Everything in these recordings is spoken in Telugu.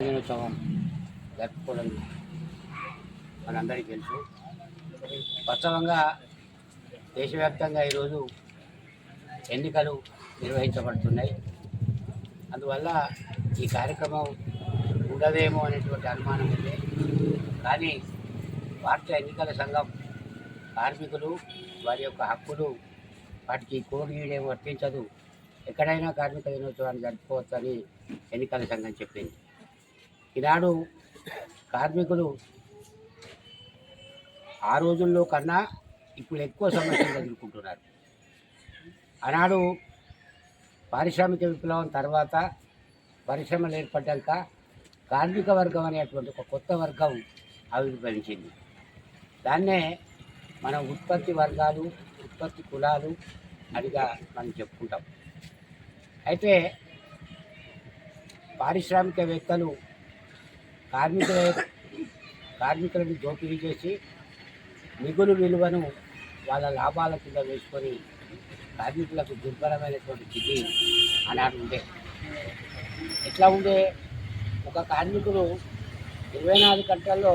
దినోత్సవం జరుపుకోవడం మనందరికీ తెలుసు. వాస్తవంగా దేశవ్యాప్తంగా ఈరోజు ఎన్నికలు నిర్వహించబడుతున్నాయి. అందువల్ల ఈ కార్యక్రమం ఉండదేమో అనేటువంటి అనుమానం ఉంది. కానీ భారత ఎన్నికల సంఘం కార్మికులు వారి యొక్క హక్కులు వాటికి కోరిడేం వర్తించదు. ఎక్కడైనా కార్మిక దినోత్సవాన్ని జరుపుకోవచ్చని ఎన్నికల సంఘం చెప్పింది. ఈనాడు కార్మికులు ఆ రోజుల్లో కన్నా ఇప్పుడు ఎక్కువ సమస్యలు ఎదుర్కొంటున్నారు. ఆనాడు పారిశ్రామిక విప్లవం తర్వాత పరిశ్రమలు ఏర్పడ్డాక కార్మిక వర్గం అనేటువంటి ఒక కొత్త వర్గం ఆవిర్భవించింది దాన్నే మనం ఉత్పత్తి వర్గాలు ఉత్పత్తి కులాలు అడిగా మనం చెప్పుకుంటాం. అయితే పారిశ్రామికవేత్తలు కార్మికుల కార్మికులను దోపిడీ చేసి మిగులు విలువను వాళ్ళ లాభాల కింద వేసుకొని కార్మికులకు దుర్బలమైనటువంటి స్థితి అన్నాడు ఉండే. ఎట్లా ఉండే? ఒక కార్మికుడు ఇరవై నాలుగు గంటల్లో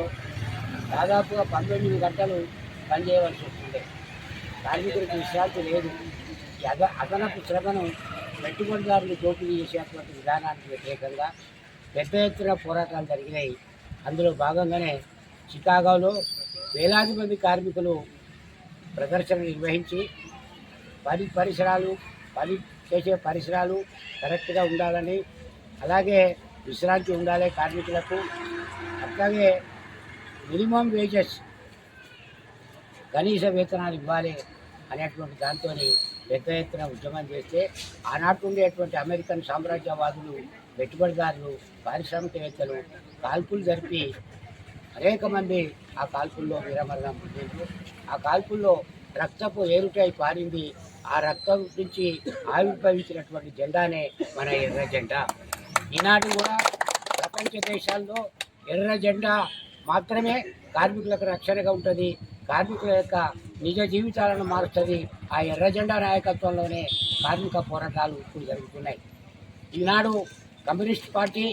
దాదాపుగా పంతొమ్మిది గంటలు పని చేయవలసి వస్తుండే కార్మికులకు విశ్రాంతి లేదు. అద అదనపు శ్రమను పెట్టుబడిదారులు దోపిడీ చేసేటువంటి విధానానికి వ్యతిరేకంగా పెద్ద ఎత్తున పోరాటాలు జరిగినాయి. అందులో భాగంగానే చికాగోలో వేలాది మంది కార్మికులు ప్రదర్శన నిర్వహించి పని పరిసరాలు పని చేసే పరిసరాలు కరెక్ట్గా ఉండాలని అలాగే విశ్రాంతి ఉండాలి కార్మికులకు. అట్లాగే మినిమం వేజెస్ కనీస వేతనాలు ఇవ్వాలి అనేటువంటి దాంతో పెద్ద ఎత్తున ఉద్యమం చేస్తే ఆనాటి ఉండేటువంటి అమెరికన్ సామ్రాజ్యవాదులు పెట్టుబడిదారులు పారిశ్రామికవేత్తలు కాల్పులు జరిపి అనేక మంది ఆ కాల్పుల్లో వీరమరణం పొందారు ఆ కాల్పుల్లో రక్తపు ఏరుటై పారింది. ఆ రక్తం నుంచి ఆవిర్భవించినటువంటి జెండానే మన ఎర్ర జెండా. ఈనాడు కూడా ప్రపంచ దేశాల్లో ఎర్ర జెండా మాత్రమే కార్మికులకు రక్షణగా ఉంటుంది. కార్మికుల యొక్క నిజ జీవితాలను మారుస్తుంది ఆ ఎర్రజెండా నాయకత్వంలోనే కార్మిక పోరాటాలు ఇప్పుడు జరుగుతున్నాయి. ఈనాడు కమ్యూనిస్ట్ పార్టీ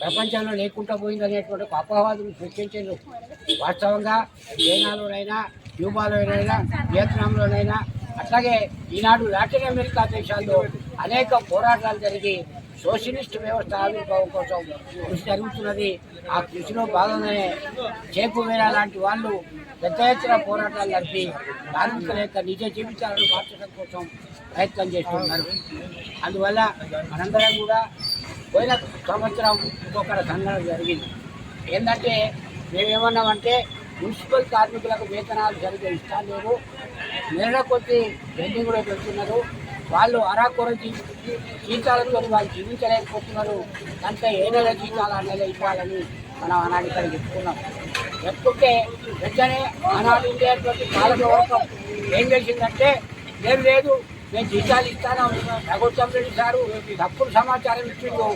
ప్రపంచంలో లేకుండా పోయిందనేటువంటి ఒక అపవాదులు సృష్టించారు వాస్తవంగా చైనాలోనైనా క్యూబాలోనైనా వియత్నాంలోనైనా అట్లాగే ఈనాడు లాటిన్ అమెరికా దేశాల్లో అనేక పోరాటాలు జరిగి సోషలిస్ట్ వ్యవస్థ ఆవిర్భావం కోసం కృషి జరుగుతున్నది. ఆ కృషిలో భాగంగానే చేకువేరా లాంటి వాళ్ళు పెద్ద ఎత్తున పోరాటాలు జరిపి కార్మికుల యొక్క నిజ జీవితాలను మార్చడం కోసం ప్రయత్నం చేస్తున్నారు. అందువల్ల మనందరం కూడా పోయిన సంవత్సరం ఇంకొకటి సంఘటన జరిగింది. ఏంటంటే మేమేమన్నామంటే మున్సిపల్ కార్మికులకు వేతనాలు సరిగ్గా ఇష్టం లేవు నెల కొద్ది కూడా పెడుతున్నారు. వాళ్ళు అరాకొర జీ- జీతాలతో వాళ్ళు జీవించలేకపోతున్నారు. అంటే ఏ నెల జీతాలు ఆ నెల ఇవ్వాలని మనం ఆనాడు చెప్పుకున్నాం చెప్పుకుంటే వెంటనే ఆనాడు ఉండేటువంటి పాలక వర్గం ఏం చేసిందంటే ఏం లేదు మేము జీతాలు ఇస్తాను ప్రభుత్వం రెడ్డి సారు తప్పుడు సమాచారం ఇచ్చిండు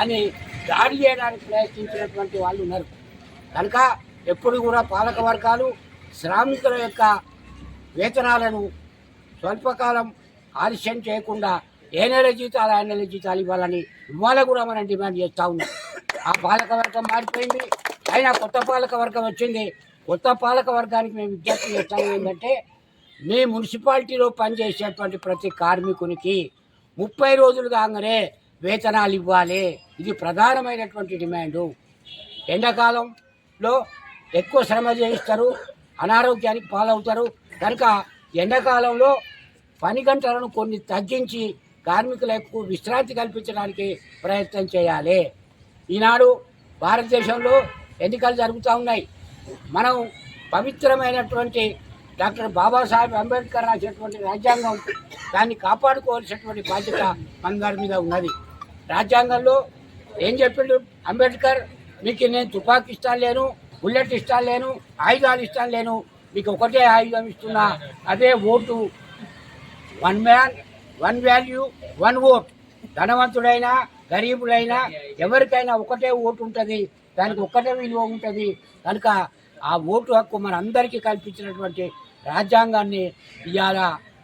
అని దాడి చేయడానికి ప్రయత్నించినటువంటి వాళ్ళు ఉన్నారు. కనుక ఎప్పుడు కూడా పాలక వర్గాలు శ్రామికుల యొక్క వేతనాలను స్వల్పకాలం ఆలస్యం చేయకుండా ఏ నెల జీతాలు ఆ నెల జీతాలు ఇవ్వాలని ఇవాళ కూడా మనం డిమాండ్ చేస్తూ ఉన్నాం. ఆ పాలక వర్గం మారిపోయింది. అయినా కొత్త పాలక వర్గం వచ్చింది. కొత్త పాలక వర్గానికి మేము విజ్ఞప్తి చేస్తాము ఏంటంటే మీ మున్సిపాలిటీలో పనిచేసేటువంటి ప్రతి కార్మికునికి ముప్పై రోజులు కాగానే వేతనాలు ఇవ్వాలి. ఇది ప్రధానమైనటువంటి డిమాండు. ఎండాకాలంలో ఎక్కువ శ్రమ చేయిస్తారు అనారోగ్యానికి పాలవుతారు. కనుక ఎండాకాలంలో పని గంటలను కొన్ని తగ్గించి కార్మికులకు విశ్రాంతి కల్పించడానికి ప్రయత్నం చేయాలి. ఈనాడు భారతదేశంలో ఎన్నికలు జరుగుతూ ఉన్నాయి. మనం పవిత్రమైనటువంటి డాక్టర్ బాబాసాహెబ్ అంబేద్కర్ రాసినటువంటి రాజ్యాంగం దాన్ని కాపాడుకోవాల్సినటువంటి బాధ్యత మనందరి మీద ఉన్నది. రాజ్యాంగంలో ఏం చెప్పిండు అంబేద్కర్? మీకు నేను తుపాకీ ఇస్తాను లేను బుల్లెట్ ఇస్తాను లేను ఆయుధాలు ఇస్తాను లేను మీకు ఒకటే ఆయుధం ఇస్తున్నా అదే vote. One man one value one vote. ధనవంతుడైనా గరీబుడైనా ఎవరికైనా ఒకటే ఓటు ఉంటుంది. దానికి ఒక్కటే విలువ ఉంటుంది. కనుక ఆ ఓటు హక్కు మన అందరికీ కల్పించినటువంటి రాజ్యాంగాన్ని ఇవాళ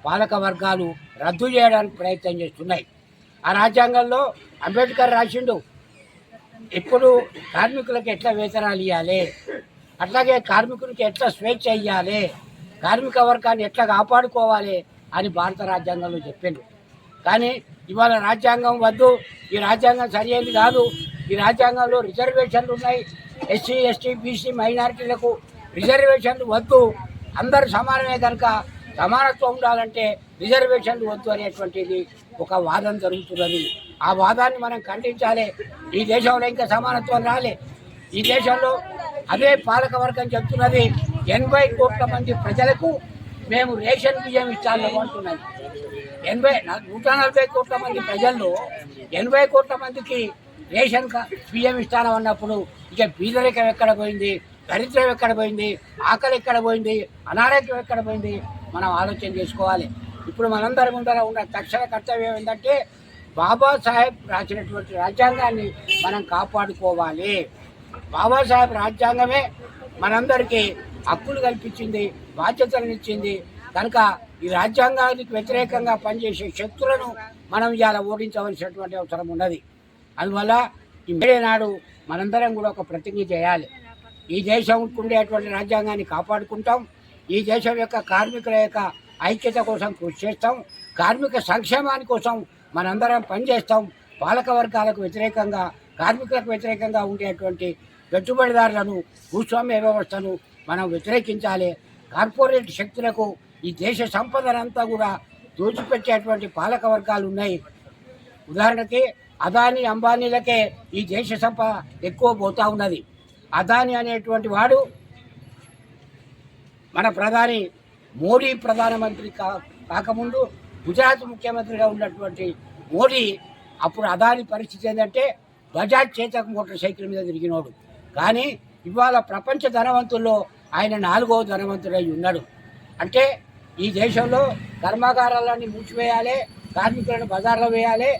పాలక వర్గాలు రద్దు చేయడానికి ప్రయత్నం చేస్తున్నాయి. ఆ రాజ్యాంగంలో అంబేద్కర్ రాసిండు ఇప్పుడు కార్మికులకు ఎట్లా వేతనాలు ఇవ్వాలి అట్లాగే కార్మికునికి ఎట్లా స్వేచ్ఛ ఇవ్వాలి కార్మిక వర్గాన్ని ఎట్లా కాపాడుకోవాలి? అని భారత రాజ్యాంగంలో చెప్పిండు. కానీ ఇవాళ రాజ్యాంగం వద్దు ఈ రాజ్యాంగం సరియైనది కాదు. ఈ రాజ్యాంగంలో రిజర్వేషన్లు ఉన్నాయి. ఎస్సీ ఎస్టీ బీసీ మైనారిటీలకు రిజర్వేషన్లు వద్దు. అందరు సమానమే కనుక సమానత్వం ఉండాలంటే రిజర్వేషన్లు వద్దు అనేటువంటిది ఒక వాదన జరుగుతున్నది. ఆ వాదాన్ని మనం ఖండించాలి. ఈ దేశంలో ఇంకా సమానత్వం రాలే. ఈ దేశంలో అదే పాలక వర్గం చెప్తున్నది. ఎనభై కోట్ల మంది ప్రజలకు మేము రేషన్ బియ్యం ఇచ్చాము అంటున్నది. ఎనభై నూట నలభై కోట్ల మంది ప్రజల్లో ఎనభై కోట్ల మందికి రేషన్ కా- బియ్యం ఇస్తాను అన్నప్పుడు ఇక బీదరికం ఎక్కడ పోయింది? దరిద్రం ఎక్కడ పోయింది? ఆకలి ఎక్కడ పోయింది? అనారోగ్యం ఎక్కడ పోయింది? మనం ఆలోచన చేసుకోవాలి. ఇప్పుడు మనందరి ముందర ఉన్న తక్షణ కర్తవ్యం ఏంటంటే బాబాసాహెబ్ రాసినటువంటి రాజ్యాంగాన్ని మనం కాపాడుకోవాలి. బాబాసాహెబ్ రాజ్యాంగమే మనందరికీ హక్కులు కల్పించింది బాధ్యతలను ఇచ్చింది. కనుక ఈ రాజ్యాంగానికి వ్యతిరేకంగా పనిచేసే శక్తులను మనం ఇవాళ ఓడించవలసినటువంటి అవసరం ఉన్నది. అందువల్ల ఈ మేడే నాడు మనందరం కూడా ఒక ప్రతిజ్ఞ చేయాలి. ఈ దేశం ఉండేటువంటి రాజ్యాంగాన్ని కాపాడుకుంటాం. ఈ దేశం యొక్క కార్మికుల యొక్క ఐక్యత కోసం కృషి చేస్తాం. కార్మిక సంక్షేమాని కోసం మనందరం పనిచేస్తాం. పాలక వర్గాలకు వ్యతిరేకంగా కార్మికులకు వ్యతిరేకంగా ఉండేటువంటి పెట్టుబడిదారులను భూస్వామ్య వ్యవస్థను మనం వ్యతిరేకించాలి. కార్పొరేట్ శక్తులకు ఈ దేశ సంపదనంతా కూడా దోచిపెట్టేటువంటి పాలక వర్గాలు ఉన్నాయి. ఉదాహరణకి అదాని అంబానీలకే ఈ దేశ సంప ఎక్కువ పోతా ఉన్నది. అదాని అనేటువంటి వాడు మన ప్రధాని మోడీ ప్రధానమంత్రి కా కాకముందు గుజరాత్ ముఖ్యమంత్రిగా ఉన్నటువంటి మోడీ అప్పుడు అదాని పరిస్థితి ఏంటంటే బజాజ్ చేతక మోటార్ సైకిల్ మీద తిరిగినోడు. కానీ ఇవాళ ప్రపంచ ధనవంతుల్లో ఆయన నాలుగో ధనవంతుడై ఉన్నాడు. అంటే ఈ దేశంలో కర్మాగారాలన్నీ మూసివేయాలి కార్మికులను బజార్లో వేయాలి